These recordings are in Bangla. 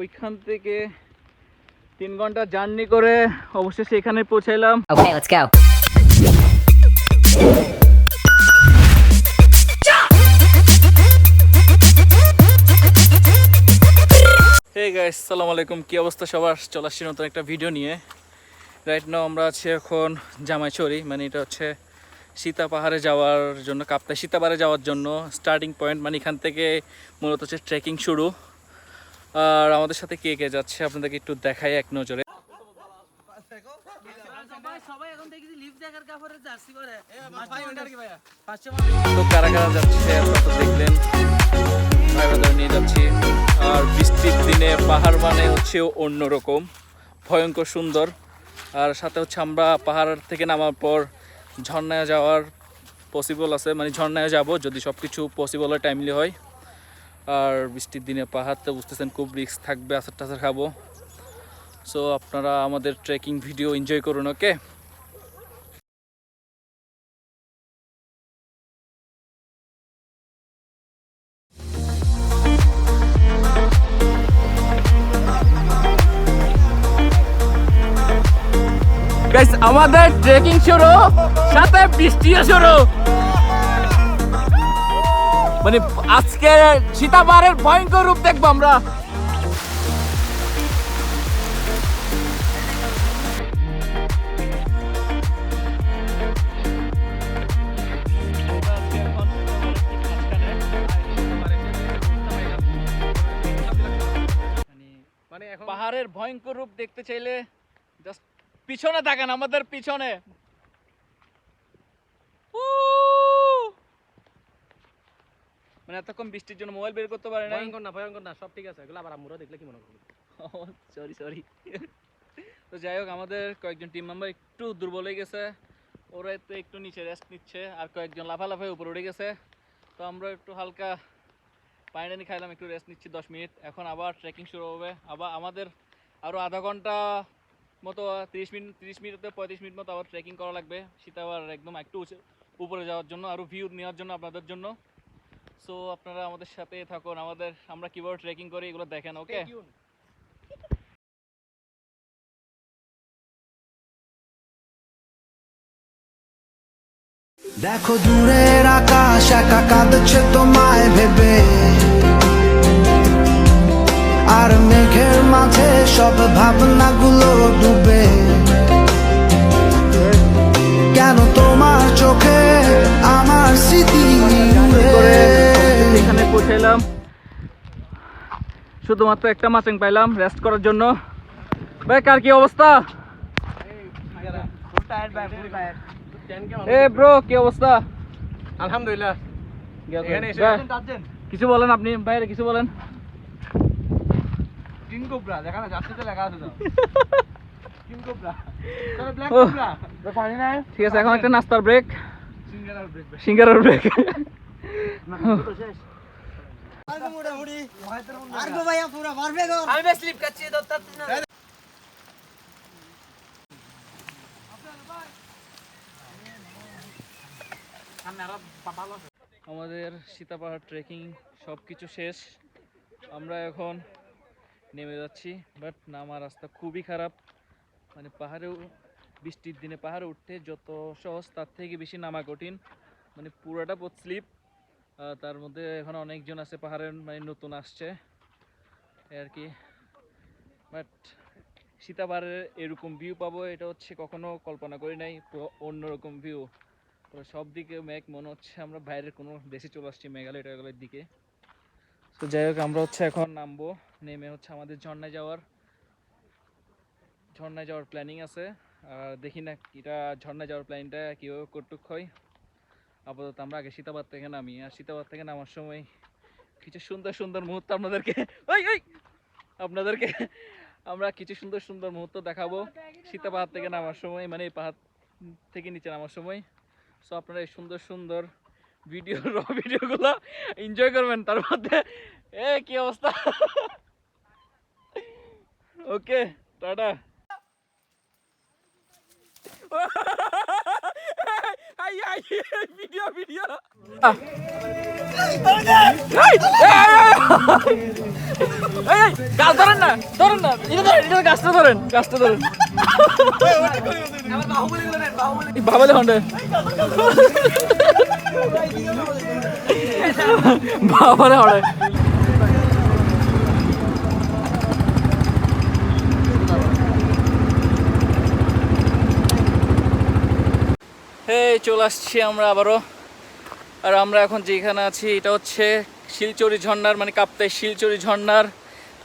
ওইখান থেকে তিন ঘণ্টা জার্নি করে অবশেষে এখানে পৌঁছাইলাম। Okay, let's go. Hey guys সালাম আলাইকুম। কি অবস্থা সবার? চলে আসছি নতুন একটা ভিডিও নিয়ে। রাইট নাও আমরা আছি এখন জামাইছড়ি মানে এটা হচ্ছে সীতা পাহাড়ে যাওয়ার জন্য কাপ্তাই সীতা পাহাড়ে যাওয়ার জন্য স্টার্টিং পয়েন্ট মানে এখান থেকে মূলত হচ্ছে ট্রেকিং শুরু। আর আমাদের সাথে কে কে যাচ্ছে আপনাদেরকে একটু দেখাই এক নজরে। তো কারা কারা যাচ্ছে আপনারা দেখলেন। নিয়ে যাচ্ছি। আর বৃষ্টির দিনে পাহাড় মানে হচ্ছে অন্যরকম। ভয়ঙ্কর সুন্দর। আর সাথে হচ্ছে আমরা পাহাড় থেকে নামার পর ঝর্ণায় যাওয়ার পসিবল আছে। মানে ঝর্ণায় যাব যদি সব কিছু পসিবল হয় টাইমলি হয়। আর বৃষ্টির দিনে পাহাড়তে বুঝতেছেন খুব রিস্ক থাকবে আসার টাসার খাব। সো আপনারা আমাদের ট্রেকিং ভিডিও এনজয় করুন ওকে গাইস আমাদের ট্রেকিং শুরু সাথে বৃষ্টিও শুরু। মানে আজকে সীতাপাহাড়ের ভয়ঙ্কর রূপ দেখব আমরা। পাহাড়ের ভয়ঙ্কর রূপ দেখতে চাইলে জাস্ট পিছনে থাকেন, আমাদের পিছনে। মানে এতক্ষণ বৃষ্টির জন্য মোবাইল বের করতে পারে নাই? ভয়ঙ্কর না ভয়ঙ্কর না সব ঠিক আছে এগুলো আবার আমরা দেখলে কি মনে করব? সরি সরি তো যাই হোক আমাদের কয়েকজন টিম মেম্বার একটু দুর্বল হয়ে গেছে। ওরা তো একটু নিচে রেস্ট নিচ্ছে আর কয়েকজন লাফালাফায় উপরে উঠে গেছে। তো আমরা একটু হালকা পানি টানি খাইলাম একটু রেস্ট নিচ্ছি দশ মিনিট। এখন আবার ট্রেকিং শুরু হবে। আবার আমাদের আরও আধা ঘণ্টা মতো তিরিশ মিনিট তিরিশ মিনিট পঁয়ত্রিশ মিনিট মতো আবার ট্রেকিং করা লাগবে। সেটা আবার একদম একটু উপরে যাওয়ার জন্য আরও ভিউ নেওয়ার জন্য আপনাদের জন্য। সো আপনারা আমাদের সাথে থাকুন আমাদের আমরা কীভাবে ট্রেকিং করি এগুলো দেখেন ওকে দেখো দূরের আকাশ একা কাঁদছে তোমায় ভেবে। আর মেঘের মাঝে সব ভাবনাগুলো এখানে পৌঁছাইলাম শুধুমাত্র একটা মাচিং পাইলাম রেস্ট করার জন্য। ভাই কার কি অবস্থা? এ ব্রো কি অবস্থা? আলহামদুলিল্লাহ। এখানে কিছু বলেন আপনি বাইরে কিছু বলেন। কিং কোবরা দেখা না যাচ্ছে তো লেখা আছে তো কিং কোবরা তবে ব্ল্যাক ওহ। আমাদের সীতাপাহাড় ট্রেকিং সব কিছু শেষ। আমরা এখন নেমে যাচ্ছি বাট নামার রাস্তা খুবই খারাপ। মানে পাহাড়েও বৃষ্টির দিনে পাহাড়ে উঠতে যত সহজ তার থেকে বেশি নামা কঠিন। মানে পুরোটা পথ স্লিপ তার মধ্যে এখন অনেকজন আছে পাহাড়ের মানে নতুন আসছে। আর কি। বাট সীতাপাহাড়ের এরকম ভিউ পাবো, এটা হচ্ছে কখনো কল্পনা করি নাই অন্যরকম ভিউ পুরো সব দিকে মেঘ, মনে হচ্ছে আমরা বাইরের কোনো দেশে চলে আসছি, মেঘালয়, টেঘালয়ের দিকে। তো যাই হোক, আমরা হচ্ছে এখন নামবো, নেমে হচ্ছে আমাদের ঝর্ণায় যাওয়ার ঝর্ণায় যাওয়ার প্ল্যানিং আছে। আর দেখি না, এটা ঝর্ণায় যাওয়ার প্ল্যানিংটা কীভাবে কটুক হয়। আপাতত আমরা আগে সীতাবাদ থেকে নামি, আর সীতাবাদ থেকে নামার সময় কিছু সুন্দর সুন্দর মুহূর্ত আপনাদেরকে, ওই ওই, আপনাদেরকে আমরা কিছু সুন্দর সুন্দর মুহূর্ত দেখাবো সীতা পাহাড় থেকে নামার সময় মানে এই পাহাড় থেকে নিচে নামার সময়। সো আপনারা এই সুন্দর সুন্দর ভিডিও র ভিডিওগুলো এনজয় করবেন, তার মধ্যে, এ, কি অবস্থা? ওকে টাটা। ভিডিও ভিডিও গাছ ধরেন না ধরেন না এটা ধরেন এটা গাছটা ধরেন গাছটা ধরেন বাবালে হন্ডে বাবালে হন্ডে হে চলে আসছি আমরা আবারও। আর আমরা এখন যেখানে আছি, এটা হচ্ছে শিলচরি ঝর্ণার মানে কাপ্তাই শিলচরি ঝর্ণার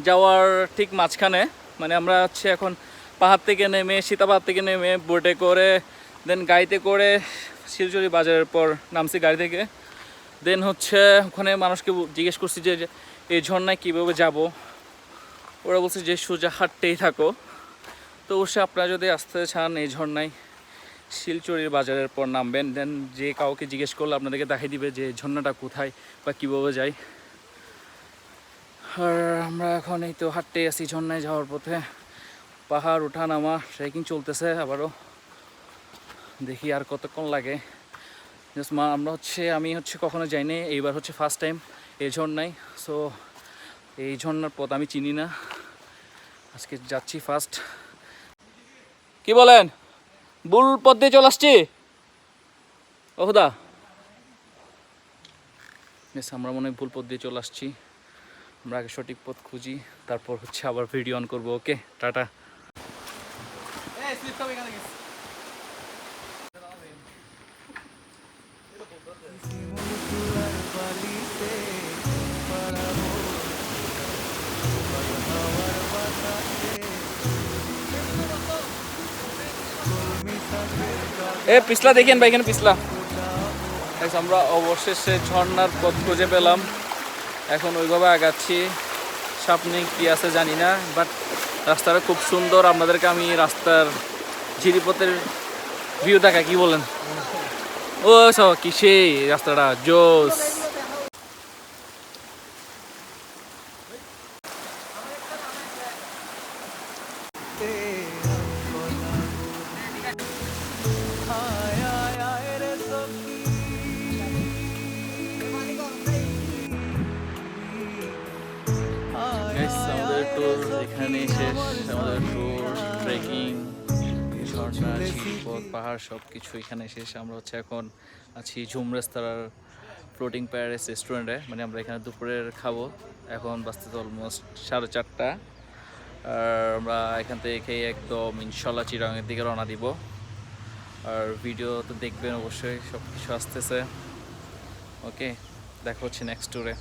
যাওয়ার ঠিক মাঝখানে। মানে আমরা হচ্ছে এখন পাহাড় থেকে নেমে, সীতাপাহাড় থেকে নেমে বোটে করে দেন গাড়িতে করে শিলচরি বাজারের পর নামছি গাড়ি থেকে। দেন হচ্ছে ওখানে মানুষকে জিজ্ঞেস করছি যে এই ঝর্ণায় কীভাবে যাব? ওরা বলছে যে সোজা হাঁটতেই থাকো। তো অবশ্যই আপনারা যদি আসতে চান এই ঝর্ণায় শিলচরের বাজারের পর নামবেন। দেন যে কাউকে জিজ্ঞেস করলে আপনাদেরকে দেখাই দিবে যে ঝর্ণাটা কোথায় বা কীভাবে যায়। আর আমরা এখন এই তো হাঁটতে আছি ঝর্ণায় যাওয়ার পথে। পাহাড় ওঠা নামা ট্রেকিং চলতেছে আবারও। দেখি আর কতক্ষণ লাগে। জাস্ট মা, আমরা হচ্ছে, আমি হচ্ছে কখনো যাইনি, এইবার হচ্ছে ফার্স্ট টাইম এই ঝর্ণায়। সো এই ঝর্ণার পথ আমি চিনি না। আজকে যাচ্ছি ফার্স্ট কি বলেন? ভুল পথ দিয়ে চলে আসছি। ওহদা বেশ আমরা মনে হয় ভুল পথ দিয়ে চলে আসছি। আমরা আগে সঠিক পথ খুঁজি তারপর হচ্ছে আবার ভিডিও অন করব ওকে টাটা। এ, পিছলা দেখেন ভাই, এখানে পিছলা। আমরা অবশেষে ঝর্নার পথ খুঁজে পেলাম। এখন ওইভাবে আগাচ্ছি। সামনে কি আছে জানি না বাট রাস্তাটা খুব সুন্দর। আপনাদেরকে আমি রাস্তার ঝিরিপথের ভিউ দেখা কি বলেন? ও, সব কিসে রাস্তাটা? জোস। এখানে শেষ আমাদের ট্যুর ট্রেকিং ঝর্ণা, ঝিলপথ, পাহাড় সব কিছু এখানে শেষ আমরা হচ্ছে এখন আছি ঝুম রেস্তোরাঁর ফ্লোটিং প্যারাডাইস রেস্টুরেন্টে মানে আমরা এখানে দুপুরের খাব। এখন বাজতে তো অলমোস্ট সাড়ে চারটা। আর আমরা এখান থেকে একদম ইনশাল্লাহ চিরাঙের দিকে রওনা দিব। আর ভিডিও তো দেখবেন অবশ্যই সব কিছু আসতেছে। ওকে দেখা হচ্ছে নেক্সট ট্যুরে